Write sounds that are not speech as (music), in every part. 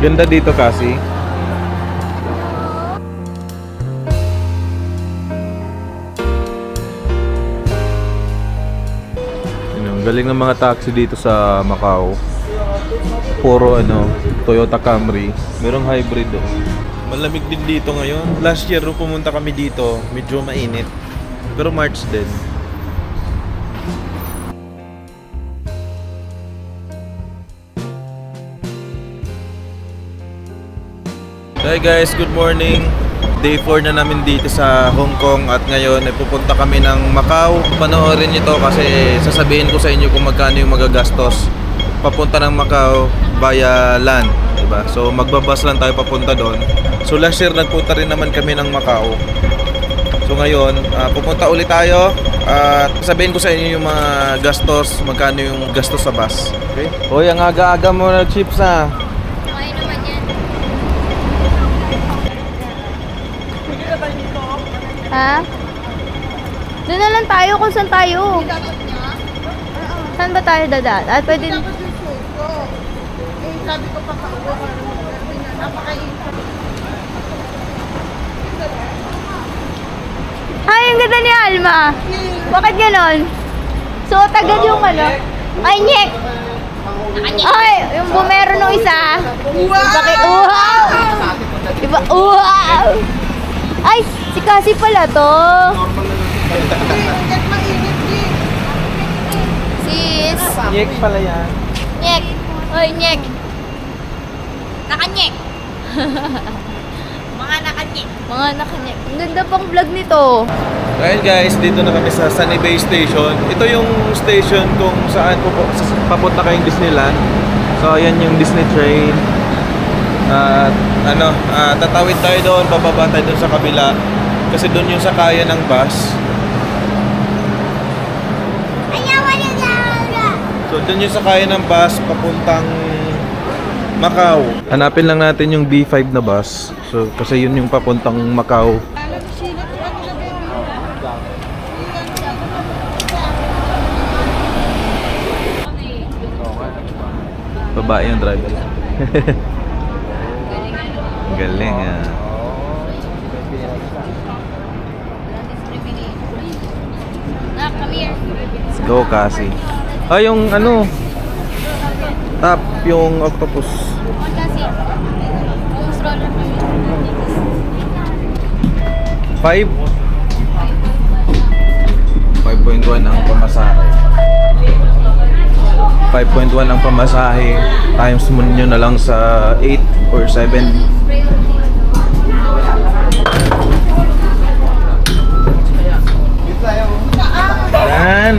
Ganda dito kasi. Galing ng mga taxi dito sa Macau. Puro ano, Toyota Camry. Merong hybrid oh. Malamig din dito ngayon. Last year pumunta kami dito, medyo mainit. Pero March din. Hi guys, good morning. Day 4 na namin dito sa Hong Kong at ngayon ay pupunta kami ng Macau. Panoorin niyo to kasi sasabihin ko sa inyo kung magkano yung magagastos papunta ng Macau via land, diba? So magbabas lang tayo papunta doon. So last year nagpunta rin naman kami ng Macau. So ngayon, ah, pupunta ulit tayo at sabihin ko sa inyo yung mga gastos, magkano yung gastos sa bus. Okay? Hoy, ang aga-aga mo na chips ah. Ha? Doon na lang tayo kung saan tayo. Saan ba tayo dadaan? At pwede... Sabi ko pa pauwi ko napakainit. Ay, ang ganda ni Alma. Bakit ganon? Suot agad yung ano? Ay, nyek! Ay, yung bumero nung isa. Bakit? Wow! Diba? Wow! Ay, si Cassie pala to. Sis. Yek pala yan. Nyek. Hoy, nyek. Nakanyek. (laughs) Mga nakanyek. Mga nakanyek. Ang ganda pang vlog nito. Ayun guys, dito na kami sa Sunny Bay Station. Ito yung station kung saan pupu- sa- papunta kayong Disneyland. So ayan yung Disney train. At ano, ah, tatawid tayo doon, bababa tayo doon sa kabila. Kasi doon yung sakayan ng bus. So doon yung sakayan ng bus papuntang Macau. Hanapin lang natin yung B5 na bus. So kasi yun yung papuntang Macau. Babae yung driver. (laughs) Galing ah. Nak, come here. Let's go kasi. Ah, yung ano? Tap, yung octopus. Yung stroller kami. 5? 5.1 ang pamasahe. 5.1 ang pamasahe. Times mo nyo na lang sa 8 or 7. Yan.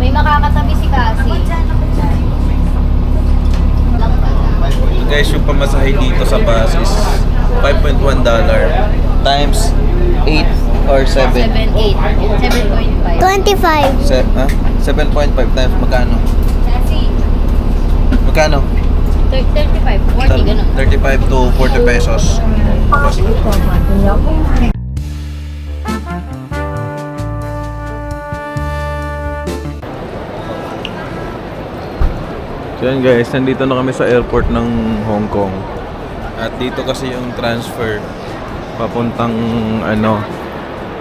May makakatabi si Cassie. Guys, yung pamasahe dito sa bus is 5.1 dollar times 8 or 7. 7, 8. 7.5. 25. Se ah? 7.5 times magkano? Magkano? 35. 40, ganun. 35 to 40 pesos. So yun guys, nandito na kami sa airport ng Hong Kong. At dito kasi yung transfer papuntang ano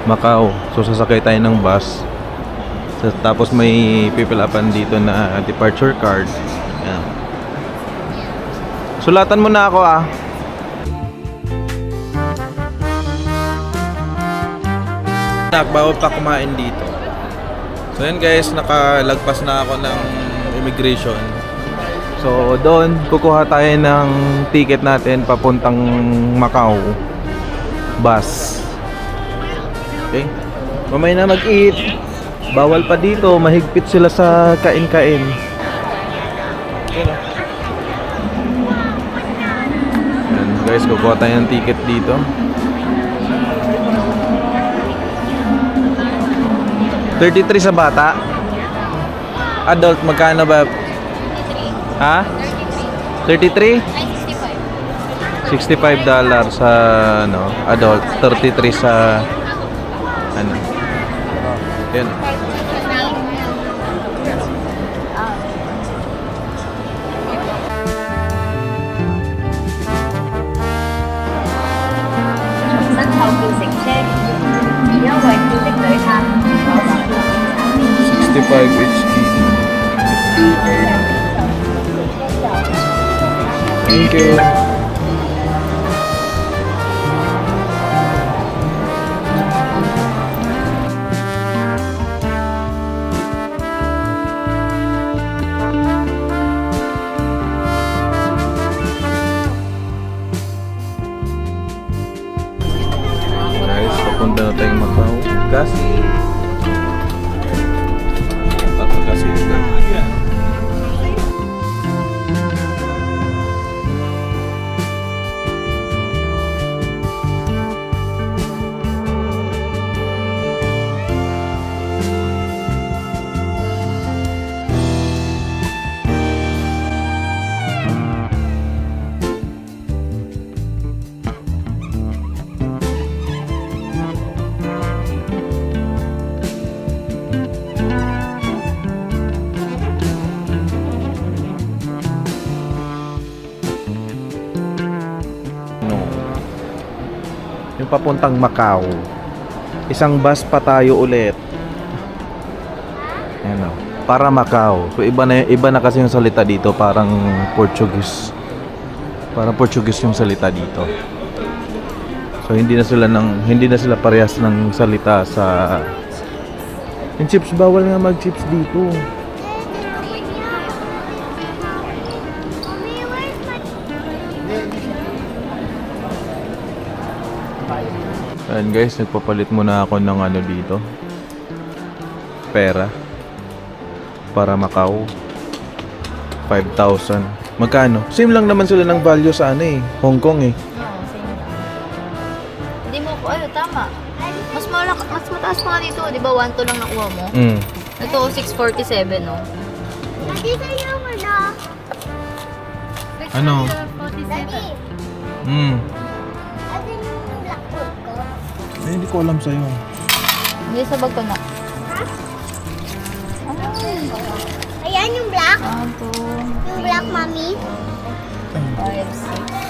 Macau. So sasakay tayo ng bus. So, tapos may pipilapan dito na departure card. Yan. Sulatan mo na ako ah. Bawal pa kumain dito. So yun guys, nakalagpas na ako ng immigration. So doon, kukuha tayo ng ticket natin papuntang Macau. Bus. Okay? Mamaya na mag-eat. Bawal pa dito, mahigpit sila sa kain-kain. Yun ah. Yan, guys, kukuha tayo ng ticket dito. 33 sa bata. Adult, magkano ba? 33. Ha? 33? 65 dollar sa ano, adult, 33 sa ano. Yun. Sixty-five HD. Thank you. Papuntang Macau. Isang bus pa tayo ulit. Ayan o. Para Macau. So, iba na, iba na kasi yung salita dito. Parang Portuguese. Parang Portuguese yung salita dito. So hindi na sila ng hindi na sila parehas ng salita sa Yung chips bawal nga mag-chips dito. Ayan guys, nagpapalit muna ako ng ano dito. Pera. Para Macau. 5,000. Magkano? Same lang naman sila ng value sa ano eh. Hong Kong eh. Oo, same lang. Hindi mo po, ano, tama. Mas malak, mas mataas pa nga dito, di ba? 1 to lang nakuha mo. Mm. Ito, 647, no? Ano? 47. Mm. Eh, hindi ko alam sa'yo. Hindi sa bag ko na. Ayan yung black. Ah, to. Yung black, mami. 5, 6.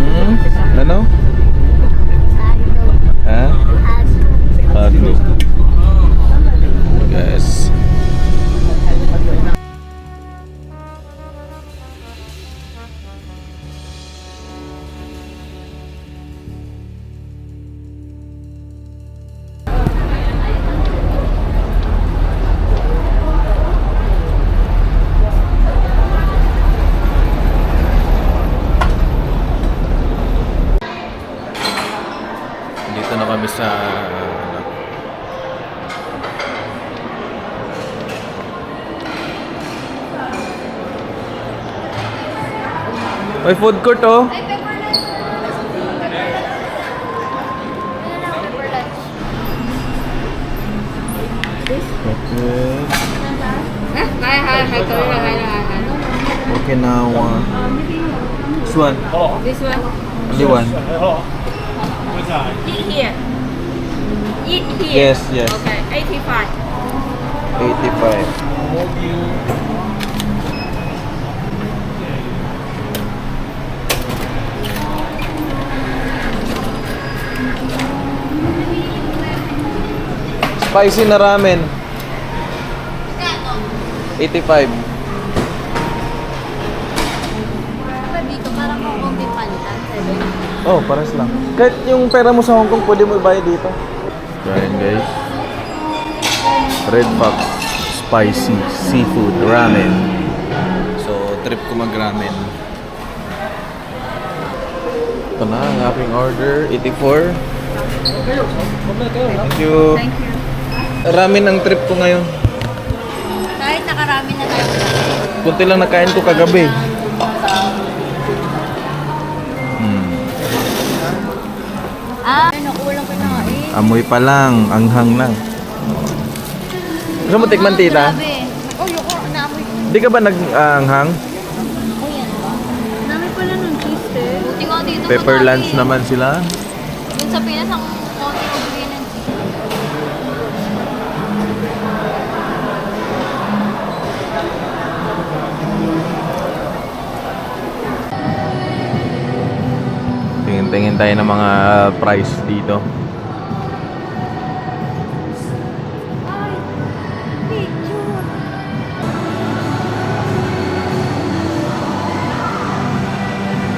Hmm? Ano? Ha? Halo. Guys. May food court oh. Ay, pepper lunch. Ano lang, pepper lunch. Okay. Hi. Okinawa. This one. This one. Only one. Eat here. Eat here. Yes, yes. Okay, 85. 85. Spicy na ramen. 85. Diba dito, parang Hong Kong pantan, 7. Oh, pares lang. Kahit yung pera mo sa Hong Kong, pwede mo ibayad dito. Ayan guys. Red Fox Spicy Seafood Ramen. So, trip ko mag-ramen. Ito na ang aking order. 84. Thank you. Thank you. Ramen ang trip ko ngayon. Kahit nakarami na tayo. Kunti lang nakain ko kagabi. Hmm. Ah, ano, kulang pa na eh. Amoy pa lang. Anghang lang. Gusto mo tikman tita? Grabe. Oh, yoko, naamoy. Di ka ba nag-anghang? Oh, yan? Dami pala ng cheese, eh. Buti nga dito. Pepper lunch naman sila. Yun sa Pinas, ang tayo ng mga price dito.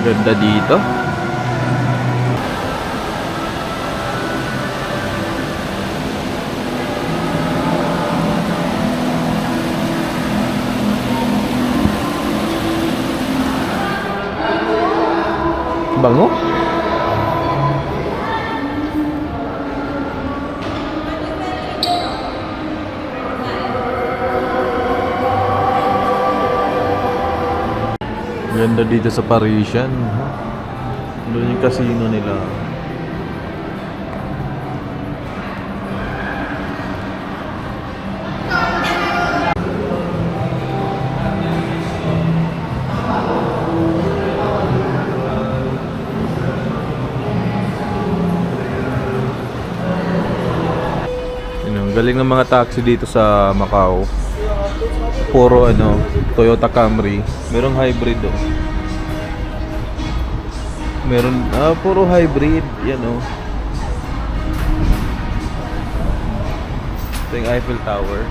Ganda dito. Bango? Ganda dito sa Parisian. Doon yung casino nila. Galing ng mga taxi dito sa Macau. Puro ano, Toyota Camry. Merong hybrid oh. Meron, ah, puro hybrid. Yan oh. Ito yung Eiffel Tower.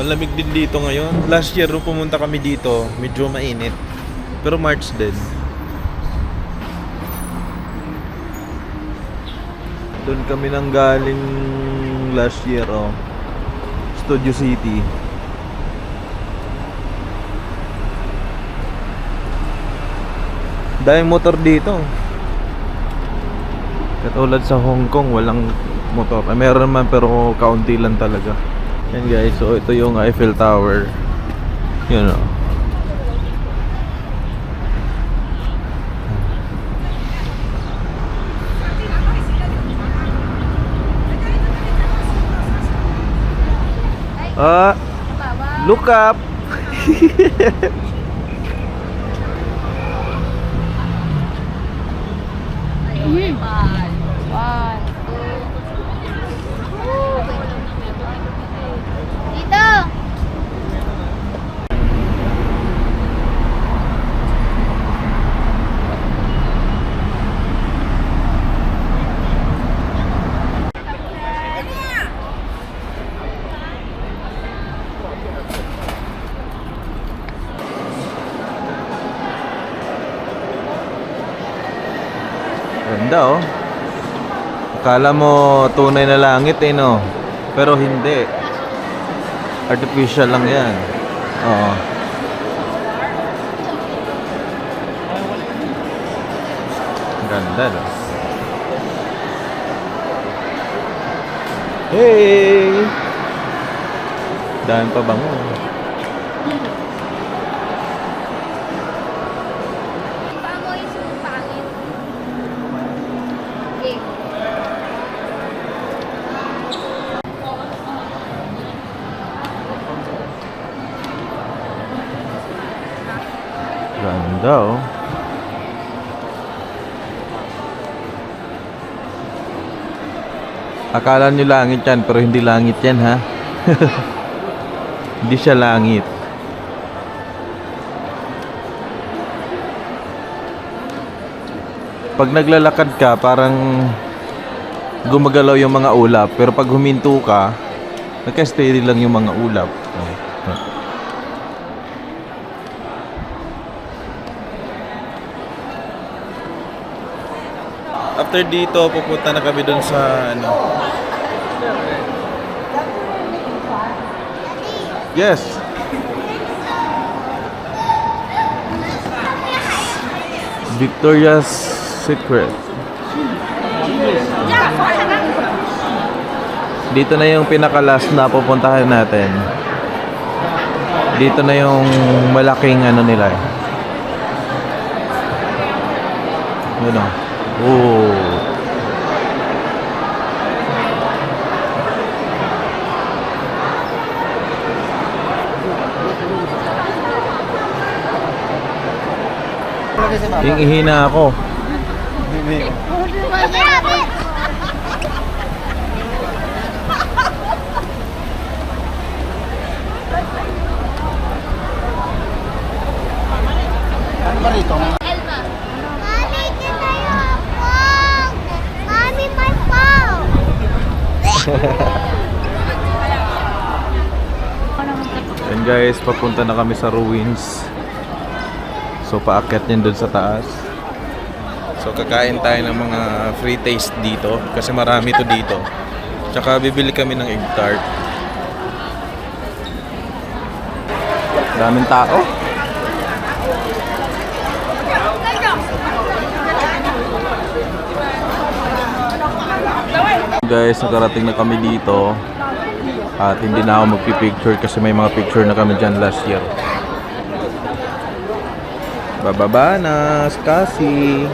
Malamig din dito ngayon. Last year nung pumunta kami dito, medyo mainit. Pero March din. Doon kami nang galing last year, oh. Studio City. Dahil motor dito. Katulad sa Hong Kong, walang motor. Ah, meron man pero kaunti lang talaga. Yan guys, so ito yung Eiffel Tower. Yun oh. Ah, look up. (laughs) One, Dito! Ganda oh. Akala mo tunay na langit eh no. Pero hindi. Artificial lang yan. Oo. Ganda no. Hey! Daan pa bango. Pamoy sa pangit. Okay. Ganda oh. Akala nyo langit yan, pero hindi langit yan ha. (laughs) hindi siya langit. Pag naglalakad ka, parang gumagalaw yung mga ulap. Pero pag huminto ka, nagka-steady lang yung mga ulap. Oh. After dito, pupunta na kami dun sa ano. Yes. Victoria's Secret. Dito na yung pinaka-last na pupuntahan natin. Dito na yung malaking ano nila. eh. Yun o. Oh. Yung ihina ako. Yan guys, papunta na kami sa ruins. So paakyat yan dun sa taas. So kakain tayo ng mga free taste dito kasi marami to dito. Tsaka bibili kami ng egg tart. Daming tao. Guys, nakarating na kami dito. At hindi na ako magpipicture kasi may mga picture na kami dyan last year. Bababa na, Skasi.